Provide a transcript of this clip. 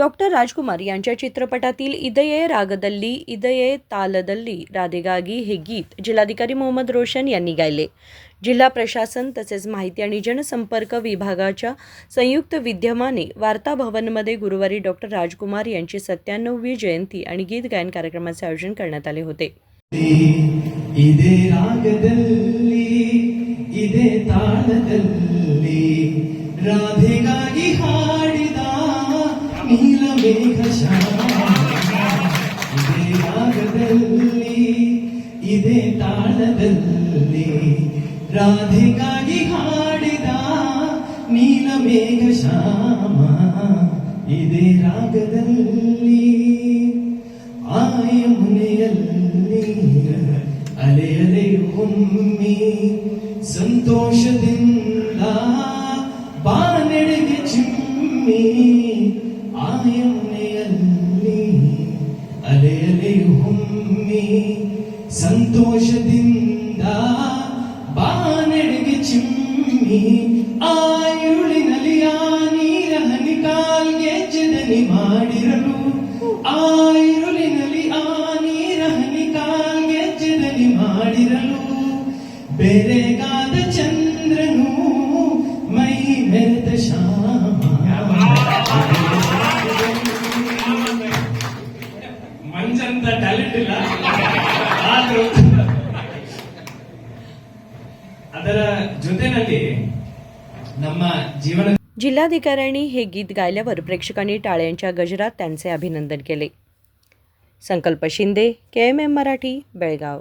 Doctor राजकुमार यांच्या चित्रपटातील इदये रागदल्ली इदये तालदल्ली राधेगागी हे गीत जिल्हाधिकारी मोहम्मद रोशन यांनी गायले. जिल्हा प्रशासन तसेच माहिती आणि जनसंपर्क विभागाच्या संयुक्त विद्यमाने वार्ता भवनमध्ये गुरुवारी डॉक्टर राजकुमार यांची सत्त्याण्णववी जयंती आणि गीत गायन कार्यक्रमाचे आयोजन करण्यात आले होते. राधेगागी हा ಇದೇ ತಾಳದಲ್ಲಿ ರಾಧೆಗಾಗಿ ಹಾಡಿದ ನೀಲಮೇಘ ಶ್ಯಾಮ ಇದೇ ರಾಗದಲ್ಲಿ ಇದೇ ತಾಳದಲ್ಲಿ ರಾಧೆಗಾಗಿ ಹಾಡಿದ ನೀಲಮೇಘ ಶ್ಯಾಮ ಇದೇ ರಾಗದಲ್ಲಿ ಆಯ ಮುನೆಯಲ್ಲಿ ಅಲೆ ಅಲೆ ಹೊಮ್ಮಿ ಸಂತೋಷದಿಂದ ಆಯಮ್ಮೆಯಲ್ಲಿ ಅಲೆಯಲೆ ಹೊಮ್ಮಿ ಸಂತೋಷದಿಂದ ಬಾನೆಡೆಗೆ ಚಿಮ್ಮಿ ಆಯುಳಿನಲಿಯ ನೀರಹನಿ ಕಾಲ್ಗೆ ಜನನಿ ಮಾಡಿರಲು ಆಯುಳಿನಲಿ ಆ ನೀರಹನಿ ಕಾಲ್ಗೆ ಜನನಿ ಮಾಡಿರಲು, ಬೆರೆಗಾದ ಚಂದ ಆದ್ರೂ ಅದರ ಜೊತೆನಲ್ಲಿ ನಮ್ಮ ಜೀವನ जिल्हाधिकाऱ्यांनी हे गीत गायल्यावर प्रेक्षकांनी टाळ्यांच्या गजरात त्यांचे अभिनंदन केले Sankalp Shinde K M M Marathi Belgaum